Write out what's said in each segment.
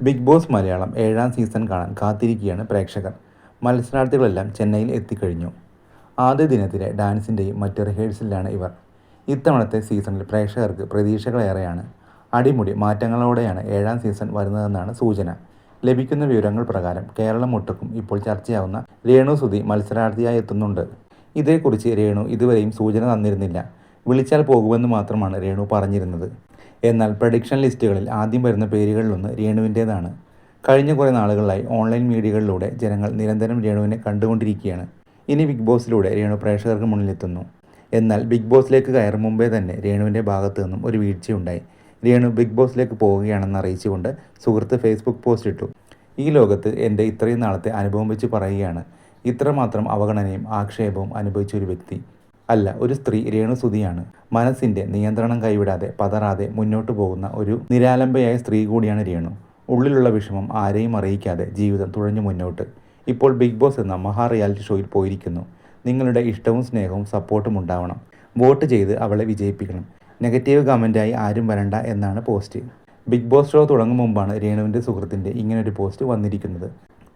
Big boss Malayalam ഏഴാം season കാണാൻ കാത്തിരിക്കുകയാണ് പ്രേക്ഷകർ. മത്സരാർത്ഥികളെല്ലാം ചെന്നൈയിൽ എത്തിക്കഴിഞ്ഞു. ആദ്യ ദിനത്തിലെ ഡാൻസിന്റെയും മറ്റ് റിഹേഴ്സലിലാണ് ഇവർ. ഇത്തവണത്തെ സീസണിൽ പ്രേക്ഷകർക്ക് പ്രതീക്ഷകളേറെയാണ്. അടിമുടി മാറ്റങ്ങളോടെയാണ് ഏഴാം സീസൺ വരുന്നതെന്നാണ് സൂചന. ലഭിക്കുന്ന വിവരങ്ങൾ പ്രകാരം കേരളം ഒട്ടുക്കും ഇപ്പോൾ ചർച്ചയാവുന്ന രേണു സുധി മത്സരാർത്ഥിയായി എത്തുന്നുണ്ട്. ഇതേക്കുറിച്ച് രേണു ഇതുവരെയും സൂചന തന്നിരുന്നില്ല. വിളിച്ചാൽ പോകുമെന്ന് മാത്രമാണ് രേണു പറഞ്ഞിരുന്നത്. എന്നാൽ പ്രഡിക്ഷൻ ലിസ്റ്റുകളിൽ ആദ്യം വരുന്ന പേരുകളിലൊന്ന് രേണുവിന്റേതാണ്. കഴിഞ്ഞ കുറേ നാളുകളായി ഓൺലൈൻ മീഡിയകളിലൂടെ ജനങ്ങൾ നിരന്തരം രേണുവിനെ കണ്ടുകൊണ്ടിരിക്കുകയാണ്. ഇനി ബിഗ് ബോസിലൂടെ രേണു പ്രേക്ഷകർക്ക് മുന്നിലെത്തുന്നു. എന്നാൽ ബിഗ് ബോസിലേക്ക് കയറും മുമ്പേ തന്നെ രേണുവിന്റെ ഭാഗത്തു നിന്നും ഒരു വീഴ്ചയുണ്ടായി. രേണു ബിഗ് ബോസിലേക്ക് പോവുകയാണെന്ന് അറിയിച്ചുകൊണ്ട് സുഹൃത്ത് ഫേസ്ബുക്ക് പോസ്റ്റ് ഇട്ടു. ഈ ലോകത്ത് എന്റെ ഇത്രയും നാളത്തെ അനുഭവം വെച്ച് പറയുകയാണ്. ഇത്രമാത്രം അവഗണനയും ആക്ഷേപവും അനുഭവിച്ച ഒരു വ്യക്തി. അല്ല ഒരു സ്ത്രീ രേണുസുതിയാണ്. മനസ്സിന്റെ നിയന്ത്രണം കൈവിടാതെ പതറാതെ മുന്നോട്ടു പോകുന്ന ഒരു നിരാലംബയായ സ്ത്രീ കൂടിയാണ് രേണു. ഉള്ളിലുള്ള വിഷമം ആരെയും അറിയിക്കാതെ ജീവിതം തുഴഞ്ഞു മുന്നോട്ട്. ഇപ്പോൾ ബിഗ് ബോസ് എന്ന മഹാ റിയാലിറ്റി ഷോയിൽ പോയിരിക്കുന്നു. നിങ്ങളുടെ ഇഷ്ടവും സ്നേഹവും സപ്പോർട്ടും ഉണ്ടാവണം. വോട്ട് ചെയ്ത് അവളെ വിജയിപ്പിക്കണം. നെഗറ്റീവ് കമന്റായി ആരും വരണ്ട എന്നാണ് പോസ്റ്റ്. ബിഗ് ബോസ് ഷോ തുടങ്ങും മുമ്പാണ് രേണുവിന്റെ സുഹൃത്തിന്റെ ഇങ്ങനൊരു പോസ്റ്റ് വന്നിരിക്കുന്നത്.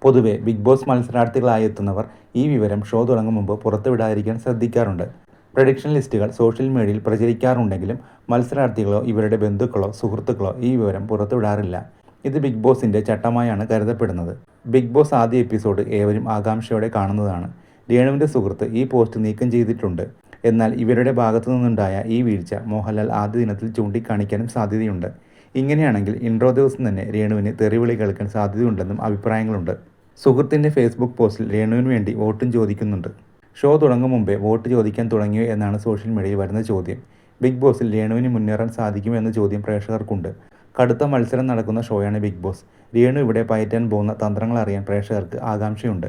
പൊതുവെ ബിഗ് ബോസ് മത്സരാർത്ഥികളായി എത്തുന്നവർ ഈ വിവരം ഷോ തുടങ്ങും മുമ്പ് പുറത്തുവിടാതിരിക്കാൻ ശ്രദ്ധിക്കാറുണ്ട്. പ്രഡിക്ഷൻ ലിസ്റ്റുകൾ സോഷ്യൽ മീഡിയയിൽ പ്രചരിക്കാറുണ്ടെങ്കിലും മത്സരാർത്ഥികളോ ഇവരുടെ ബന്ധുക്കളോ സുഹൃത്തുക്കളോ ഈ വിവരം പുറത്തുവിടാറില്ല. ഇത് ബിഗ് ബോസിന്റെ ചട്ടമായാണ് കരുതപ്പെടുന്നത്. ബിഗ് ബോസ് ആദ്യ എപ്പിസോഡ് ഏവരും ആകാംക്ഷയോടെ കാണുന്നതാണ്. രേണുവിന്റെ സുഹൃത്ത് ഈ പോസ്റ്റ് നീക്കം ചെയ്തിട്ടുണ്ട്. എന്നാൽ ഇവരുടെ ഭാഗത്തു നിന്നുണ്ടായ ഈ വീഴ്ച മോഹൻലാൽ ആദ്യ ദിനത്തിൽ ചൂണ്ടിക്കാണിക്കാനും സാധ്യതയുണ്ട്. ഇങ്ങനെയാണെങ്കിൽ ഇൻട്രോ ദിവസം തന്നെ രേണുവിന് തെറിവിളി കേൾക്കാൻ സാധ്യതയുണ്ടെന്നും അഭിപ്രായങ്ങളുണ്ട്. സുഹൃത്തിന്റെ ഫേസ്ബുക്ക് പോസ്റ്റിൽ രേണുവിന് വേണ്ടി വോട്ടും ചോദിക്കുന്നുണ്ട്. ഷോ തുടങ്ങും മുമ്പേ വോട്ട് ചോദിക്കാൻ തുടങ്ങിയോ എന്നാണ് സോഷ്യൽ മീഡിയയിൽ വരുന്ന ചോദ്യം. ബിഗ് ബോസിൽ രേണുവിന് മുന്നേറാൻ സാധിക്കുമോ എന്ന ചോദ്യം പ്രേക്ഷകർക്കുണ്ട്. കടുത്ത മത്സരം നടക്കുന്ന ഷോയാണ് ബിഗ് ബോസ് രേണു ഇവിടെ പയറ്റാൻ പോകുന്ന തന്ത്രങ്ങൾ അറിയാൻ പ്രേക്ഷകർക്ക് ആകാംക്ഷയുണ്ട്.